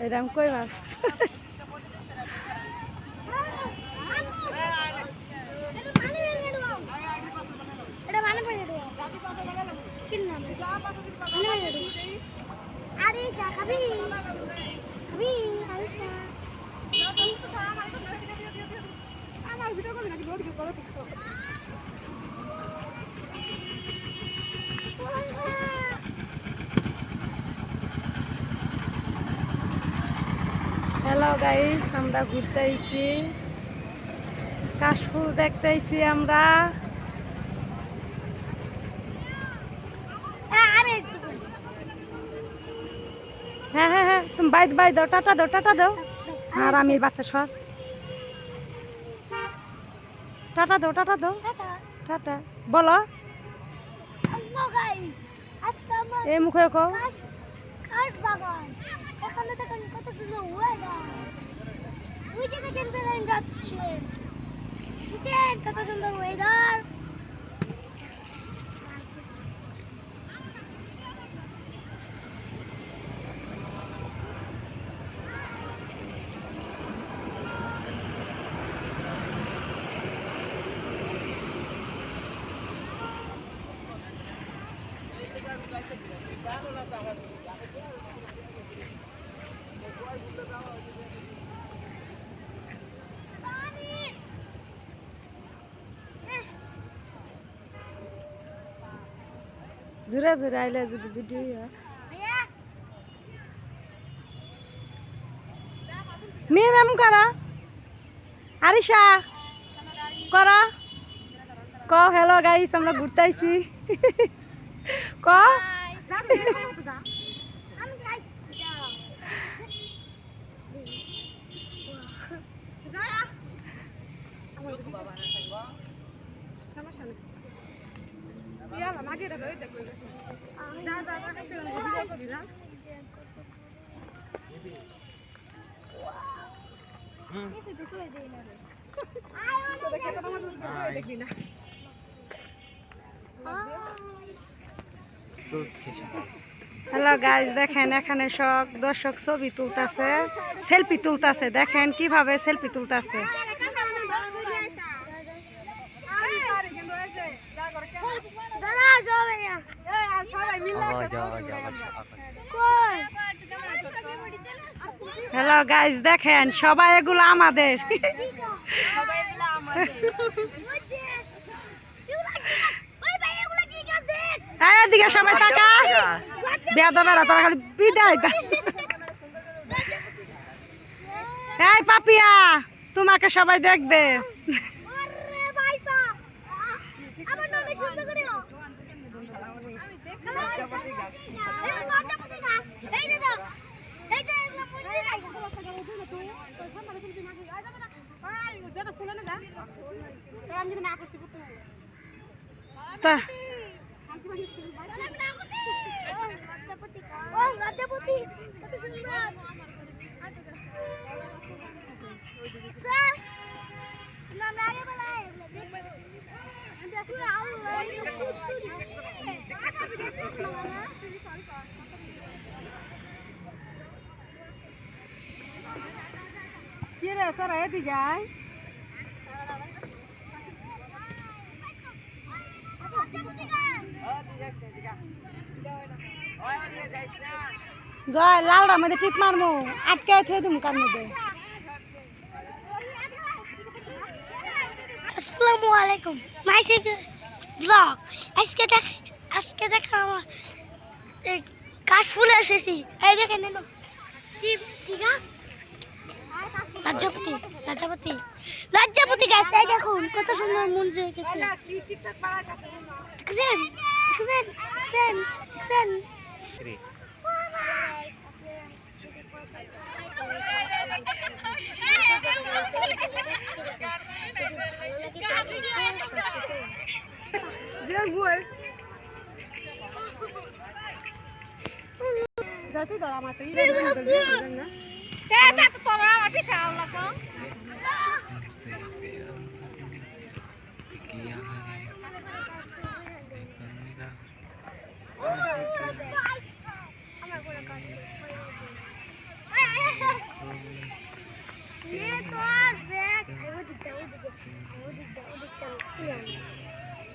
এরকম কই মাছ এটা মানে পড়ে দেবো কিনলাম মানে পড়ে দেবো আরে চা খাবি খাবি আরে চা আমার ভিডিও করবি নাকি রোদ করো হ্যালো গাইস আমরা ঘুরতে আইছি কাশফুল দেখতে আইছি আমরা করে। হ্যাঁ হ্যাঁ হ্যাঁ তুমি বাই বাই দাও টাটা দাও টাটা দাও। আর আমি বাচ্চা সর টাটা দাও টাটা দাও। টাটা। বলো। এই মুখে কো কাঠ কাঠ বাগান এখানে দেখেন কত সুন্দর ওয়েদার ওই যে দেখেন যাচ্ছে কত সুন্দর ওয়েদার জোরে জোরে আইলে যদি ভিডিও হয়। মেয়ে ম্যাম করা আরিশা করা ক হ্যালো গাইস আমরা ঘুরতে আইছি ক সমস্যা নেই ইয়ালা মাঝে রাখো এই দেখো যা যা যা কাছে ভিডিও করবি না তো দেখে তো তোমার দেখবি না। হ্যালো গাইস দেখেন এখানে সব দর্শক ছবি তুলতাছে সেলফি তুলতাছে দেখেন কীভাবে সেলফি তুলতাছে। দাদা যাবে হ্যালো গাইস দেখেন, সবাই এগুলো আমাদের এদিকে সবাই টাকা বেদবেরা তারা খালি বিদায় দেয়। এই পাপিয়া, তোমাকে সবাই দেখবে যেটা ফুলে না যা তোর আমি যদি না করছি তো তা রাজাপতি কত সুন্দর স্যার না না আগে বলাই দেখো আল্লাহ কি রে তোরা এদিকে আয় জয় লালটার মধ্যে টিপ মারমু। আটকে উঠে দিম মধ্যে। আসসালামু আলাইকুম। মাইসিক ব্লগ। আজকে দেখ, আজকে দেখা আমার এই গাছ ফুলে এসেছি। এই দেখেন কি কি গাছ? লজ্জাপতি লজ্জাপতি লজ্জাপতি গাছ, এই দেখুন, কত সুন্দর মন জয় গেছে। দেখছেন দেখছেন দেখছেন দেখছেন যে বই যাতে দাঁড়া আমার তো না। তোরা আমার পিছে আওলা কো আমার বড় কাজ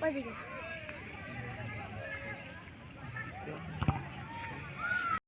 我滴个